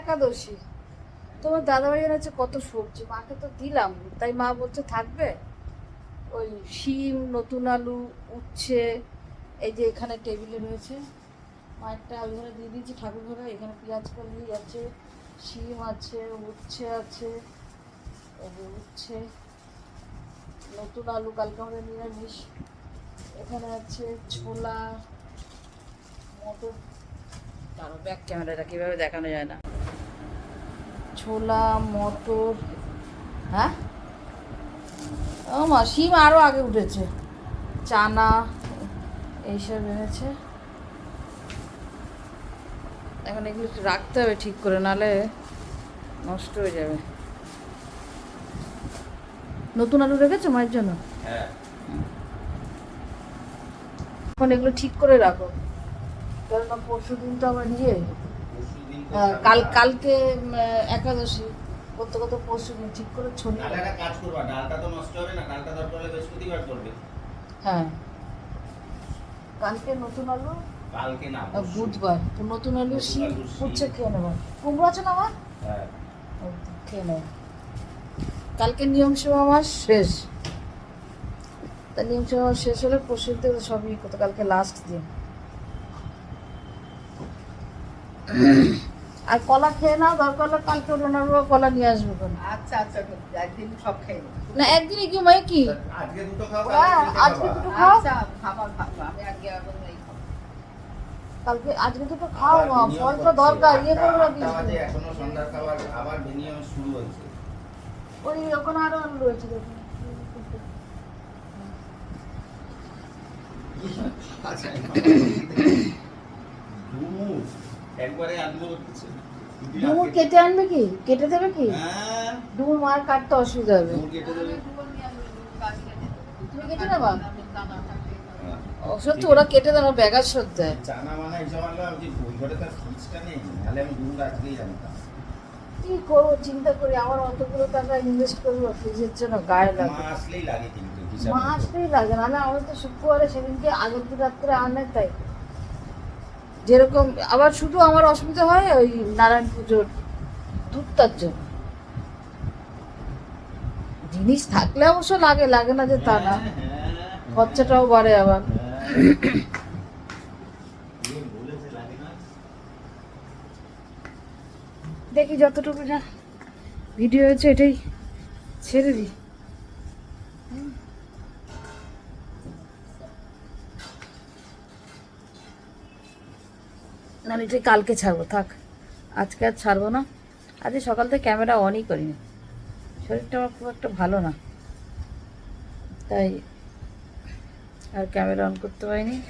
একাদশী। তোমার দাদাভাই এনেছে কত সবজি, মাকে তো দিলাম, তাই মা বলছে থাকবে? ওই শিম, নতুন আলু, উচ্ছে, এই যে এখানে টেবিলে রয়েছে। মায়েরটা ওইখানে দিয়ে দিয়েছি, ঠাকুর ঘরে, এখানে পেঁয়াজ কলি আছে, শিম আছে, উচ্ছে আছে উচ্ছে। নতুন আলু কালকে আমাদের নিরামিষ। এখানে আছে ছোলা, মটর। ব্যাক ক্যামেরাটা কীভাবে দেখানো যায় না। ছোলা মটর হ্যাঁ? ও মা শিম আরও আগে উঠেছে। চানা এইসব এনেছে। এখন এগুলো একটু রাখতে হবে ঠিক করে নালে নষ্ট হয়ে যাবে। নতুন আলু রেখেছো মায়ের জন্য? হ্যাঁ। এখন এগুলো ঠিক করে রাখো। কেননা পরশু দিন তো ইয়ে। তো আহ, কাল কালকে একাদশী। করতে করতে পরশু দিন ঠিক করে তাহলে কাজ করবা ডালটা তো নষ্ট হবে না ডালটা দরকার হলে বৃহস্পতিবার করবে হ্যাঁ। কালকে নতুন আলু? কালকে না বুধবার। তো নতুন আলু শিম উচ্ছে খেয়ে নেব। কুমড়ো আছে না আমার? হ্যাঁ। খেয়ে নেব কালকে নিয়ম সেবা আমার শেষ। তা নিয়ম সেবা আমার শেষ হলে পরশু থেকে সবই করতে কালকে লাস্ট দিন। আর কলা খেয়ে নাও দরকার হলে কালকে ওনার কলা নিয়ে আসবে কোনো আচ্ছা আচ্ছা একদিন সব খেয়ে নেব। না একদিনই কি মাই কি? আজকে দুটো খাও হ্যাঁ, আজকে খাবা। দুটো খাও। আচ্ছা খাবার খাব আমি আগে এখন কালকে আজকে দুটো খাও বিনিয়োগ ফলটা দরকার ইয়ে আটটা বাজে এখনও সন্ধ্যার খাবার আবার বিনিয়োগ শুরু হচ্ছে ওই ওখানে আরও রয়েছে দেখুন। আচ্ছা একবারে আনব ডুমুর কেটে আনবে কি? কেটে দেবে কি? হ্যাঁ। ডুমুর মার কাটতে অসুবিধা হবে। তুমি কেটে নেবা? হ্যাঁ। সত্যি ওরা কেটে ওরা দেয় চানা মানা ওই ঘরে তার ফ্রিজটা নেই? নাহলে আমি ডুমুর আজকেই জানতাম কি করব চিন্তা করি আমার অতগুলো টাকা ইনভেস্ট করব ফ্রিজের জন্য গায়ে লাগে আসলেই লাগে কিন্তু। আসতেই লাগে না আমার তো শুক্রবারে সেদিনকে আগের দিন রাত্রে আনে তাই। যেরকম, আবার শুধু আমার অসুবিধা হয় ওই নারায়ণ পুজোর দুধটার জন্য। জিনিস থাকলে অবশ্য লাগে লাগে না যে তা না। খরচাটাও বাড়ে আবার? দেখি যতটুকু না ভিডিও হয়েছে এটাই ছেড়ে দিই। না এটাই কালকে ছাড়বো, থাক। আজকে আর ছাড়বো না। আজকে সকাল থেকে ক্যামেরা অনই করিনি। শরীরটা আমার খুব একটা ভালো না। তাই আর ক্যামেরা অন করতে পারিনি।